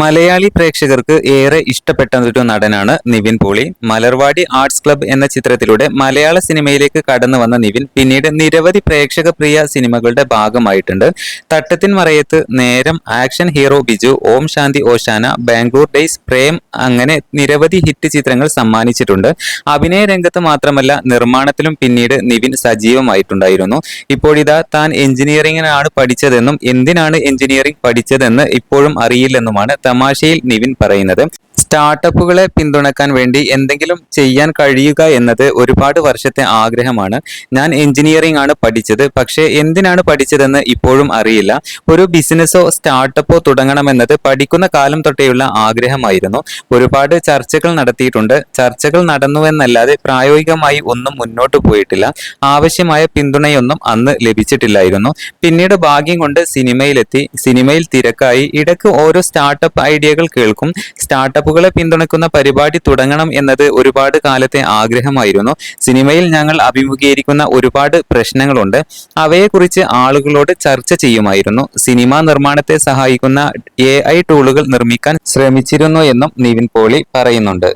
മലയാളി പ്രേക്ഷകർക്ക് ഏറെ ഇഷ്ടപ്പെട്ട ഒരു നടനാണ് നിവിൻ പോളി. മലർവാടി ആർട്സ് ക്ലബ് എന്ന ചിത്രത്തിലൂടെ മലയാള സിനിമയിലേക്ക് കടന്നു വന്ന നിവിൻ പിന്നീട് നിരവധി പ്രേക്ഷക പ്രിയ സിനിമകളുടെ ഭാഗമായിട്ടുണ്ട്. Thattathin Marayathu Neram action hero Biju Om Shanti Oshana Bangalore days Prem അങ്ങനെ നിരവധി ഹിറ്റ് ചിത്രങ്ങൾ സമ്മാനിച്ചിട്ടുണ്ട്. അഭിനയ രംഗത്ത് മാത്രമല്ല നിർമ്മാണത്തിലും പിന്നീട് നിവിൻ സജീവമായിട്ടുണ്ടായിരുന്നു. ഇപ്പോഴിതാ താൻ എഞ്ചിനീയറിംഗിനാണ് പഠിച്ചതെന്നും എന്തിനാണ് എഞ്ചിനീയറിംഗ് പഠിച്ചതെന്ന് ഇപ്പോഴും അറിയില്ലെന്നുമാണ് തമാശയിൽ നിവിൻ പറയുന്നത്. സ്റ്റാർട്ടപ്പുകളെ പിന്തുണക്കാൻ വേണ്ടി എന്തെങ്കിലും ചെയ്യാൻ കഴിയുക എന്നത് ഒരുപാട് വർഷത്തെ ആഗ്രഹമാണ്. ഞാൻ എഞ്ചിനീയറിംഗ് ആണ് പഠിച്ചത്. പക്ഷേ എന്തിനാണ് പഠിച്ചതെന്ന് ഇപ്പോഴും അറിയില്ല. ഒരു ബിസിനസ്സോ സ്റ്റാർട്ടപ്പോ തുടങ്ങണമെന്നത് പഠിക്കുന്ന കാലം തൊട്ടേയുള്ള ആഗ്രഹമായിരുന്നു. ഒരുപാട് ചർച്ചകൾ നടത്തിയിട്ടുണ്ട്. ചർച്ചകൾ നടന്നുവെന്നല്ലാതെ പ്രായോഗികമായി ഒന്നും മുന്നോട്ട് പോയിട്ടില്ല. ആവശ്യമായ പിന്തുണയൊന്നും അന്ന് ലഭിച്ചിട്ടില്ലായിരുന്നു. പിന്നീട് ഭാഗ്യം കൊണ്ട് സിനിമയിലെത്തി. സിനിമയിൽ തിരക്കായി. ഇടയ്ക്ക് ഓരോ സ്റ്റാർട്ടപ്പ് ഐഡിയകൾ കേൾക്കും. സ്റ്റാർട്ടപ്പുകളെ പിന്തുണയ്ക്കുന്ന പരിപാടി തുടങ്ങണം എന്നത് ഒരുപാട് കാലത്തെ ആഗ്രഹമായിരുന്നു. സിനിമയിൽ ഞങ്ങൾ അഭിമുഖീകരിക്കുന്ന ഒരുപാട് പ്രശ്നങ്ങളുണ്ട്. അവയെക്കുറിച്ച് ആളുകളോട് ചർച്ച ചെയ്യുമായിരുന്നു. സിനിമാ നിർമ്മാണത്തെ സഹായിക്കുന്ന എ ടൂളുകൾ നിർമ്മിക്കാൻ ശ്രമിച്ചിരുന്നു എന്നും നിവിൻ പോളി പറയുന്നുണ്ട്.